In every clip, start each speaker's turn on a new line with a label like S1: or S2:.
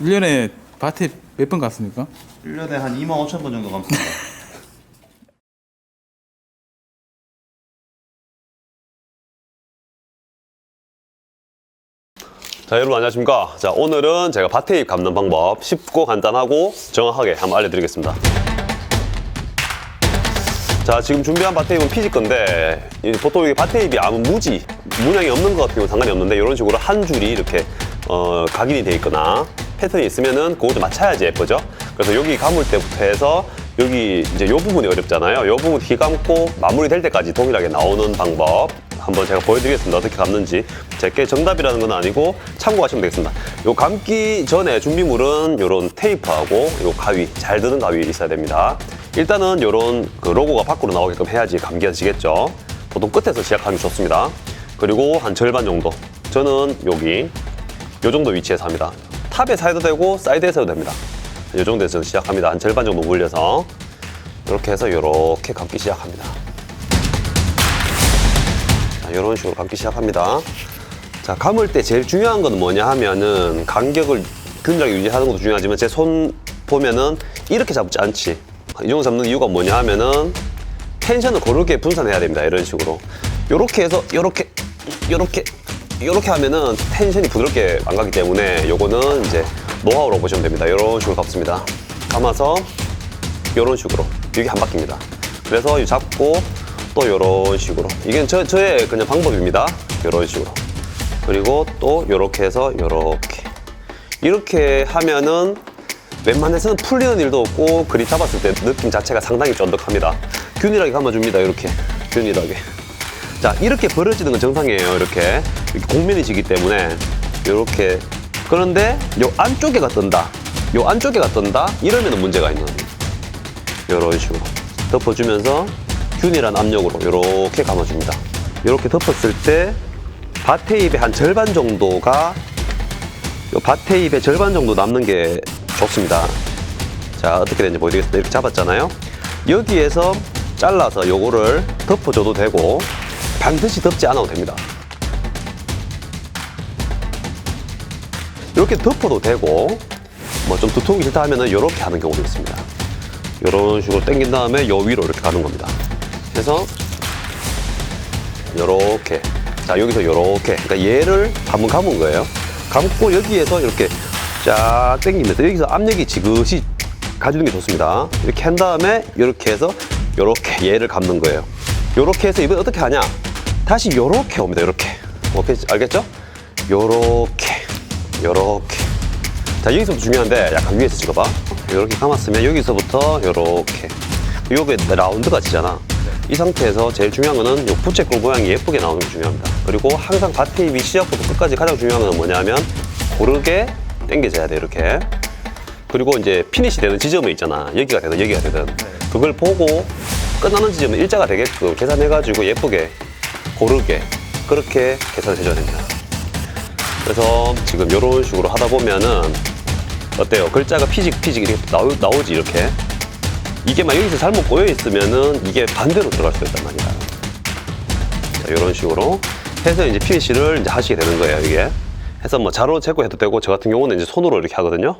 S1: 1년에 밭에 몇 번 갔습니까?
S2: 1년에 한 2만 5천 번 정도 감습니다.
S3: 자 여러분 안녕하십니까 자 오늘은 제가 밭테잎 감는 방법 쉽고 간단하고 정확하게 한번 알려드리겠습니다 자 지금 준비한 밭테잎은 피지 건데 이 보통 이게 밭테잎이 아무 무지 문양이 없는 것 같은 경우는 상관이 없는데 이런 식으로 한 줄이 이렇게 어, 각인이 돼 있거나 패턴이 있으면은 그것도 맞춰야지 예쁘죠 그래서 여기 감을 때부터 해서 여기 이제 요 부분이 어렵잖아요 요 부분 휘 감고 마무리될 때까지 동일하게 나오는 방법 한번 제가 보여드리겠습니다. 어떻게 감는지. 제게 정답이라는 건 아니고 참고하시면 되겠습니다. 요 감기 전에 준비물은 요런 테이프하고 요 가위, 잘 드는 가위 있어야 됩니다. 일단은 요런 그 로고가 밖으로 나오게끔 해야지 감기가 지겠죠. 보통 끝에서 시작하는 게 좋습니다. 그리고 한 절반 정도. 저는 여기 요 정도 위치에서 합니다. 탑에서 해도 되고 사이드에서 해도 됩니다. 요 정도에서 시작합니다. 한 절반 정도 물려서 이렇게 해서 이렇게 감기 시작합니다. 자, 이런 식으로 감기 시작합니다. 자, 감을 때 제일 중요한 건 뭐냐 하면은 간격을 균일하게 유지하는 것도 중요하지만 제 손 보면은 이렇게 잡지 않지. 이 정도 잡는 이유가 뭐냐 하면은 텐션을 고르게 분산해야 됩니다. 이런 식으로. 요렇게 해서 요렇게 요렇게 요렇게 하면은 텐션이 부드럽게 안 가기 때문에 요거는 이제 노하우로 보시면 됩니다. 이런 식으로 감습니다. 감아서 이런 식으로 이게 한 바퀴입니다. 그래서 이 잡고 또 이런 식으로 이게 저, 저의 그냥 방법입니다. 이런 식으로 그리고 또 이렇게 해서 이렇게 이렇게 하면은 웬만해서는 풀리는 일도 없고 그립 잡았을 때 느낌 자체가 상당히 쫀득합니다. 균일하게 감아줍니다. 이렇게 균일하게. 자 이렇게 벌어지는 건 정상이에요. 이렇게, 이렇게 공면이 지기 때문에 이렇게 그런데 요 안쪽에가 뜬다. 요 안쪽에가 뜬다. 이러면 문제가 있는 겁니다. 이런 식으로 덮어주면서 균일한 압력으로 이렇게 감아줍니다. 이렇게 덮었을 때 밭테잎의 한 절반 정도가 요 밭테잎의 절반 정도 남는 게 좋습니다. 자 어떻게 되는지 보여드리겠습니다. 이렇게 잡았잖아요. 여기에서 잘라서 요거를 덮어줘도 되고 반드시 덮지 않아도 됩니다. 이렇게 덮어도 되고 뭐 좀 두통이 싫다 하면은 이렇게 하는 경우도 있습니다. 이런 식으로 당긴 다음에 요 위로 이렇게 가는 겁니다. 그래서 요렇게 자 여기서 요렇게 그러니까 얘를 한번 감은 거예요. 감고 여기에서 이렇게 쫙 당기면서 여기서 압력이 지그시 가주는 게 좋습니다. 이렇게 한 다음에 이렇게 해서 요렇게 얘를 감는 거예요. 요렇게 해서 이번 어떻게 하냐? 다시 요렇게 옵니다. 요렇게. 오케이 알겠죠? 요렇게 요렇게. 자 여기서부터 중요한데 약간 위에서 찍어봐. 이렇게 감았으면 여기서부터 이렇게. 요게 라운드가 지잖아. 이 상태에서 제일 중요한 거는 요 부채꼴 모양이 예쁘게 나오는 게 중요합니다. 그리고 항상 밭테잎이 시작부터 끝까지 가장 중요한 건 뭐냐면 고르게 당겨져야 돼 이렇게. 그리고 이제 피니시 되는 지점이 있잖아. 여기가 되든 여기가 되든. 그걸 보고 끝나는 지점은 일자가 되게끔 계산해가지고 예쁘게 고르게 그렇게 계산해줘야 됩니다 그래서 지금 이런 식으로 하다 보면은 어때요? 글자가 피직 피직 이렇게 나오, 나오지 이렇게 이게 막 여기서 잘못 꼬여 있으면은 이게 반대로 들어갈 수가 있단 말이야. 자, 이런 식으로 해서 이제 피니시를 이제 하시게 되는 거예요 이게. 해서 뭐 자로 재고 해도 되고 저 같은 경우는 이제 손으로 이렇게 하거든요.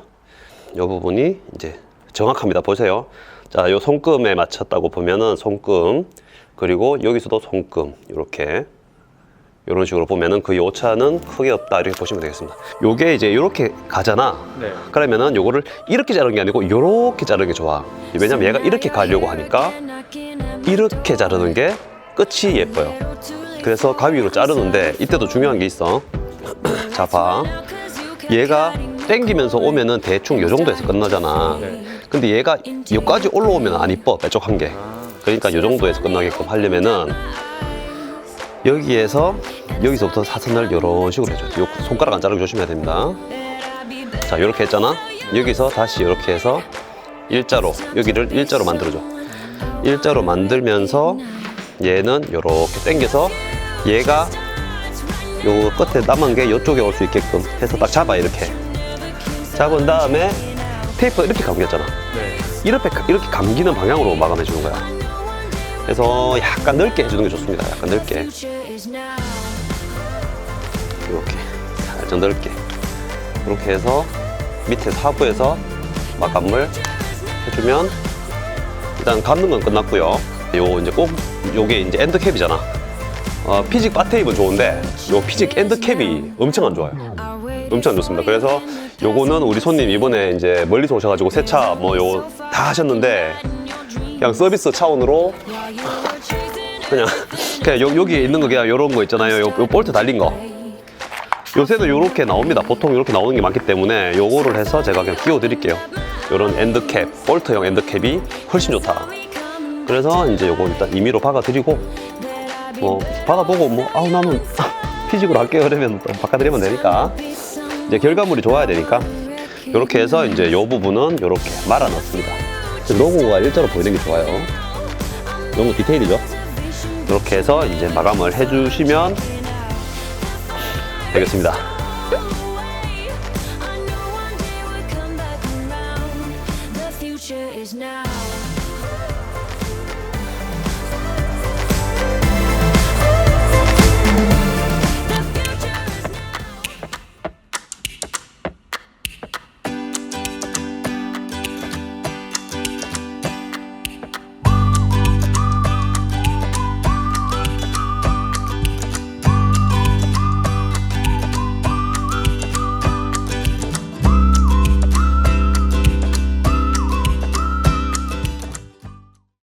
S3: 이 부분이 이제 정확합니다. 보세요. 자, 요 손금에 맞췄다고 보면은 손금 그리고 여기서도 손금 이렇게 이런 식으로 보면은 그 오차는 크게 없다 이렇게 보시면 되겠습니다. 요게 이제 이렇게 가잖아.
S1: 네.
S3: 그러면은 요거를 이렇게 자르는 게 아니고 요렇게 자르는 게 좋아. 왜냐면 얘가 이렇게 가려고 하니까 이렇게 자르는 게 끝이 예뻐요. 그래서 가위로 자르는데 이때도 중요한 게 있어. 자 봐. 얘가 땡기면서 오면은 대충 요 정도에서 끝나잖아. 근데 얘가 여기까지 올라오면 안 이뻐 빼쪽한 게. 그러니까 요 정도에서 끝나게끔 하려면은 여기에서 여기서부터 사선을 이런 식으로 해줘요. 요 손가락 안 자르고 조심해야 됩니다. 자 이렇게 했잖아. 여기서 다시 이렇게 해서 일자로 여기를 일자로 만들어줘. 일자로 만들면서 얘는 이렇게 당겨서 얘가 요 끝에 남은 게 이쪽에 올 수 있게끔 해서 딱 잡아 이렇게 잡은 다음에 테이프 이렇게 감겼잖아.
S1: 네.
S3: 이렇게 이렇게 감기는 방향으로 마감해 주는 거야. 그래서 약간 넓게 해주는 게 좋습니다. 약간 넓게 이렇게 살짝 넓게 이렇게 해서 밑에 하부에서 마감을 해주면 일단 감는 건 끝났고요. 요 이제 꼭 요게 이제 엔드캡이잖아. 어, 피직 바테입은 좋은데 요 피직 엔드캡이 엄청 안 좋아요. 엄청 안 좋습니다. 그래서 요거는 우리 손님 이번에 이제 멀리서 오셔가지고 세차 뭐 요 다 하셨는데 그냥 서비스 차원으로 그냥 그냥 요, 여기 있는 거 그냥 요런 거 있잖아요. 요, 요 볼트 달린 거. 요새는 요렇게 나옵니다. 보통 요렇게 나오는 게 많기 때문에 요거를 해서 제가 그냥 끼워 드릴게요. 요런 엔드캡, 볼트형 엔드캡이 훨씬 좋다. 그래서 이제 요거 일단 임의로 박아 드리고 뭐 받아보고 뭐 아우 나는 피직으로 할게요 그러면 또 바꿔드리면 되니까 이제 결과물이 좋아야 되니까 이렇게 해서 이제 요 부분은 이렇게 말아 넣습니다 로고가 일자로 보이는 게 좋아요. 너무 디테일이죠? 이렇게 해서 이제 마감을 해주시면 되겠습니다.
S4: Now.